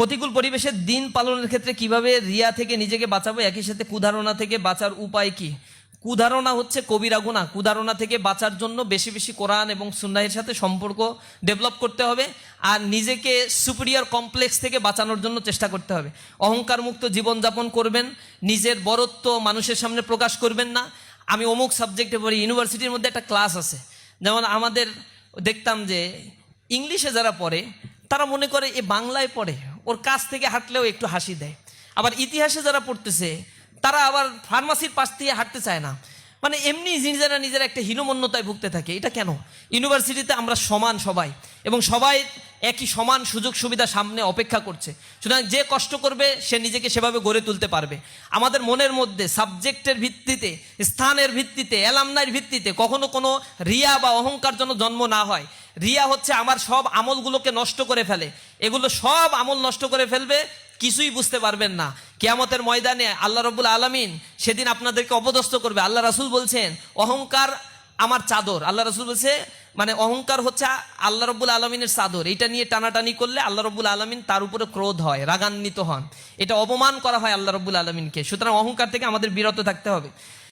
প্রতিকূল পরিবেশের দিন পালনের ক্ষেত্রে কীভাবে রিয়া থেকে নিজেকে বাঁচাবো? একই সাথে কুধারণা থেকে বাঁচার উপায় কি? কুধারণা হচ্ছে কবিরা গুণা। কুধারণা থেকে বাঁচার জন্য বেশি বেশি কোরআন এবং সুন্নাহের সাথে সম্পর্ক ডেভেলপ করতে হবে আর নিজেকে সুপিরিয়র কমপ্লেক্স থেকে বাঁচানোর জন্য চেষ্টা করতে হবে। অহংকার মুক্ত জীবনযাপন করবেন, নিজের বরত্ব মানুষের সামনে প্রকাশ করবেন না। আমি অমুক সাবজেক্টে পড়ি ইউনিভার্সিটির মধ্যে একটা ক্লাস আছে। যেমন আমাদের দেখতাম যে ইংলিশে যারা পড়ে, তারা মনে করে এ বাংলায় পড়ে। ওর কাছ থেকে হাঁটলেও একটু হাসি দেয়। আবার ইতিহাসে যারা পড়তেছে, তারা আবার ফার্মাসির পাশ দিয়ে হাঁটতে চায় না। মানে এমনি নিজেরা নিজেরা একটা হীনমন্যতায় ভুগতে থাকে, এটা কেন? ইউনিভার্সিটিতে আমরা সমান সবাই এবং সবাই একই সমান সুযোগ সুবিধা সামনে অপেক্ষা করছে। সুতরাং যে কষ্ট করবে, সে নিজেকে সেভাবে গড়ে তুলতে পারবে। আমাদের মনের মধ্যে সাবজেক্টের ভিত্তিতে, স্থানের ভিত্তিতে অ্যালামনাইর ভিত্তিতে কখনো কোনো রিয়া বা অহংকার জন্ম না হয়। রিয়া হচ্ছে আমার সব আমলগুলোকে নষ্ট করে ফেলে। এগুলো সব আমল নষ্ট করে ফেলবে, কিছুই বুঝতে পারবেন না। কেয়ামতের ময়দানে আল্লাহ রবুল আলমিন সেদিন আপনাদেরকে অপদস্থ করবে। আল্লাহ রাসুল বলছেন, অহংকার আমার চাদর। আল্লাহ রাসুল বলছে মানে অহংকার হচ্ছে আল্লাহ রব্বুল আলমিনের চাদর। এটা নিয়ে টানাটানি করলে আল্লাহ রব্বুল আলমিন তার উপরে ক্রোধ হয়, রাগান্বিত হন। এটা অপমান করা হয় আল্লাহ রব্বুল আলমিনকে। সুতরাং অহংকার থেকে আমাদের বিরত থাকতে হবে।